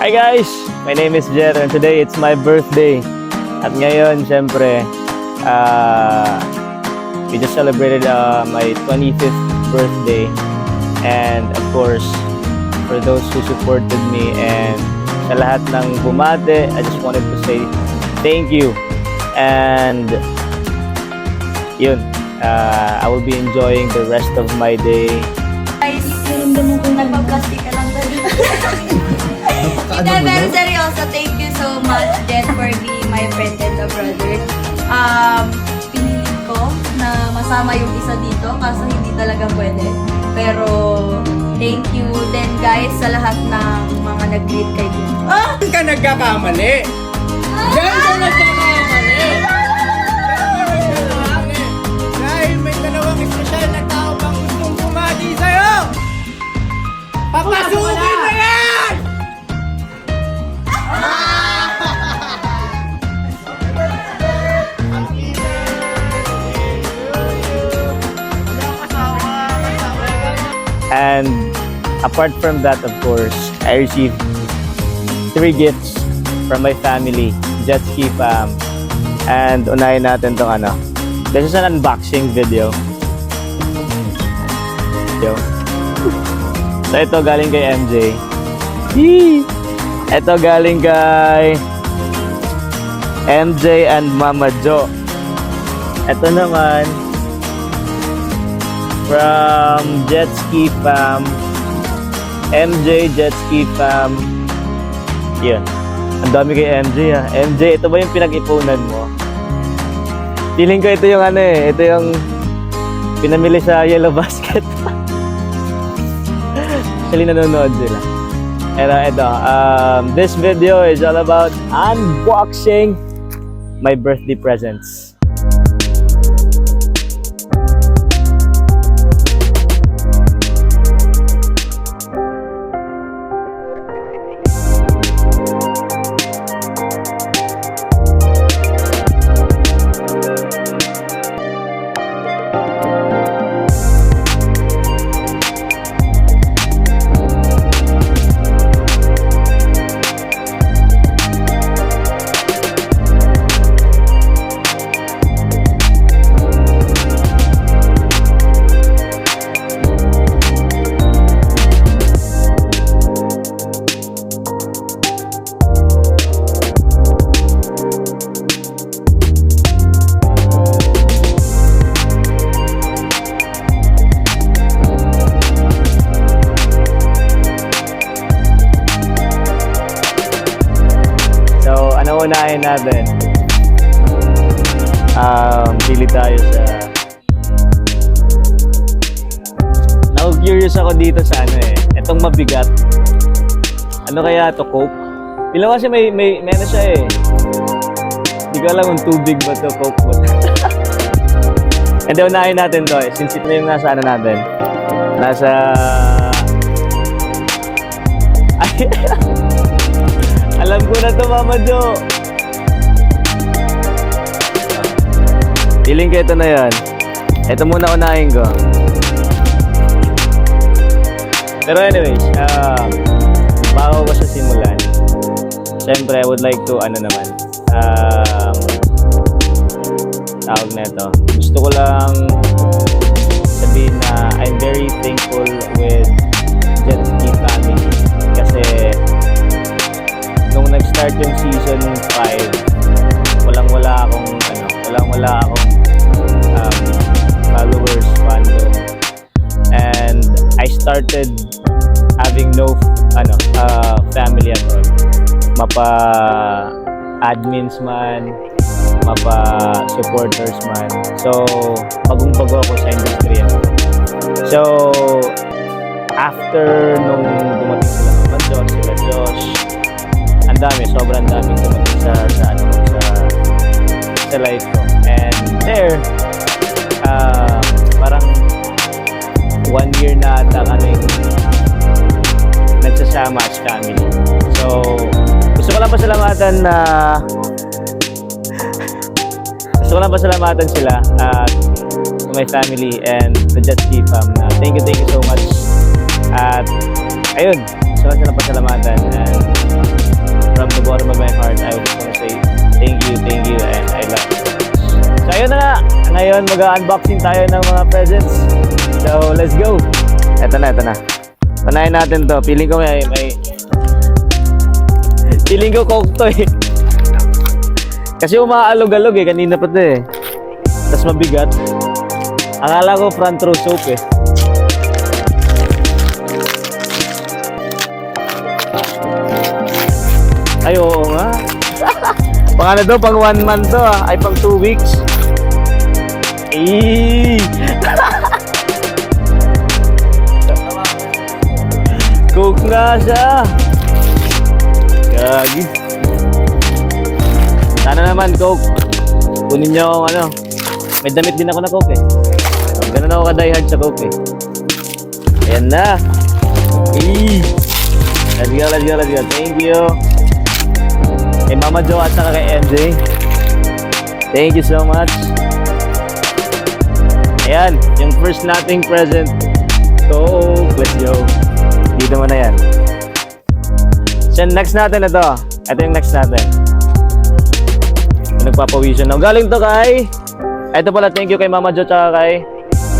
Hi guys! My name is Jer and today it's my birthday. At ngayon, syempre, uh, we just celebrated uh, my 25th birthday. And of course, for those who supported me and sa lahat ng bumate, I just wanted to say thank you. And yun, uh, I will be enjoying the rest of my day Guys, nagpa-plastic ka talaga. Hindi, pero seryoso, thank you so much, Jen, for being my friend and a brother. Um, pinilit ko na masama yung isa dito, kaso hindi talaga pwede. Pero, thank you then guys sa lahat ng mga nag-greet kay Jen. Ah! Diyan ka nagkakamali. Diyan ka nagkakamali. Dahil may dalawang espesyal na tao pang gustong bumati sa'yo. Papasukin na yan! Apart from that, of course, I received three gifts from my family, Jet Ski Fam. And unahin natin tong ano. This is an unboxing video. Yo. So ito galing kay MJ. Yee! Ito galing kay MJ and Mama Jo. Ito naman from Jet Ski Fam, MJ Jet Ski Fam. Yun. Ang dami kay MJ ha. MJ, ito ba yung pinag-ipunan mo? Feeling ko ito yung ano eh. Ito yung pinamili sa Yellow Basket. Actually, nanonood sila. Pero ito, um, this video is all about unboxing my birthday presents. So, ano unahin natin? Um, pili tayo sa... Naku-curious ako dito sa ano eh. Itong mabigat. Ano kaya to Coke? Pila kasi may, may, may ano siya eh. Hindi ko alam kung tubig ba to, Coke ba And then unahin natin to eh. Since ito na yung nasa ano natin. Nasa... Ay, alam ko na to, Mama Jo. Feeling ko ito na yan. Ito muna unahin ko. Pero anyways, um, bago ko siya simulan, syempre I would like to, ano naman, um, tawag na ito. Gusto ko lang sabihin na I'm very thankful with nung nag-start yung season 5, walang-wala akong ano, walang-wala akong um, followers, fandom. And I started having no ano, uh, family at all. Mapa admins man, mapa supporters man. So, bagong-bago ako sa industriya. So, after nung dumating sila Mama Josh, sila Josh, ang dami, sobrang daming dumating sa, sa, ano, sa, sa life ko. And there, uh, parang one year na ata kaming nagsasama as family. So, gusto ko lang pasalamatan na gusto ko lang pasalamatan sila at to my family and the Jet fam na thank you, thank you so much. At ayun, gusto ko lang pasalamatan and from the bottom of my heart, I just want to say thank you, thank you, and I love you. So ayun na nga, ngayon mag-unboxing tayo ng mga presents. So let's go! Eto na, eto na. Panayin natin to. Feeling ko may, may... Feeling ko coke to eh. Kasi umaalog-alog eh, kanina pa to eh. Tapos mabigat. Akala ko front row soap eh. Ay, oo nga. Baka na daw, pang one month to ah. Ay, pang two weeks. Eh. Coke nga siya. Gagi. Sana naman, Coke. Kunin niyo akong ano. May damit din ako na Coke eh. Ganun ako ka-diehard sa Coke eh. Ayan na. Eh. Let's go, let's go, let's go. Thank you. Kay Mama Jo at saka kay MJ. Thank you so much. Ayan, yung first nating present. Coke, let's go. Dito mo na yan. So, next natin ito. Ito yung next natin. Nagpapawisan na. Galing to kay... Ito pala, thank you kay Mama Jo tsaka kay,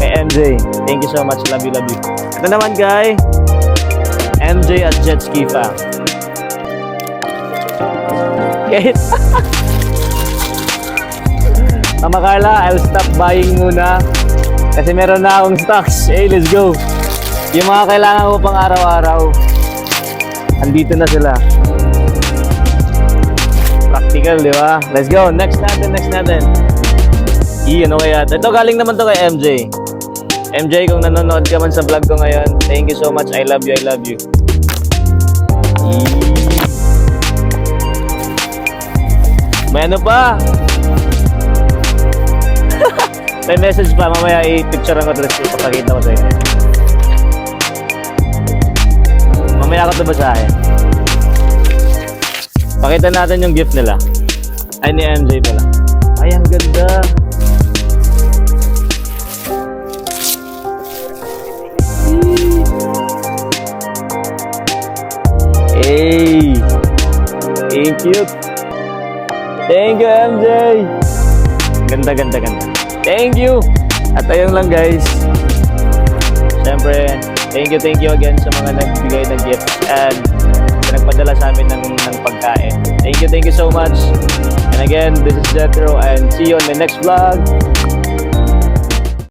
kay MJ. Thank you so much. Love you, love you. Ito naman kay MJ at Jet Ski Fam. Okay. Mama Carla, I'll stop buying muna. Kasi meron na akong stocks. Hey, let's go. Yung mga kailangan ko pang araw-araw, andito na sila. Practical, di ba? Let's go. Next natin, next natin. I, ano kaya? Ito galing naman to kay MJ. MJ, kung nanonood ka man sa vlog ko ngayon, thank you so much. I love you, I love you. I. May ano pa? May message pa. Mamaya i-picture ko tapos ipapakita ko sa inyo. Mamaya ako ito basahin. Pakita natin yung gift nila. Ay, ni MJ pala. Ay, ang ganda. Hey! Thank you. Thank you, MJ. Ganda, ganda, ganda. Thank you. At ayun lang, guys. Siyempre, thank you, thank you again sa mga nagbigay ng gifts and nagpadala sa amin ng, ng pagkain. Thank you, thank you so much. And again, this is Jethro and see you on my next vlog.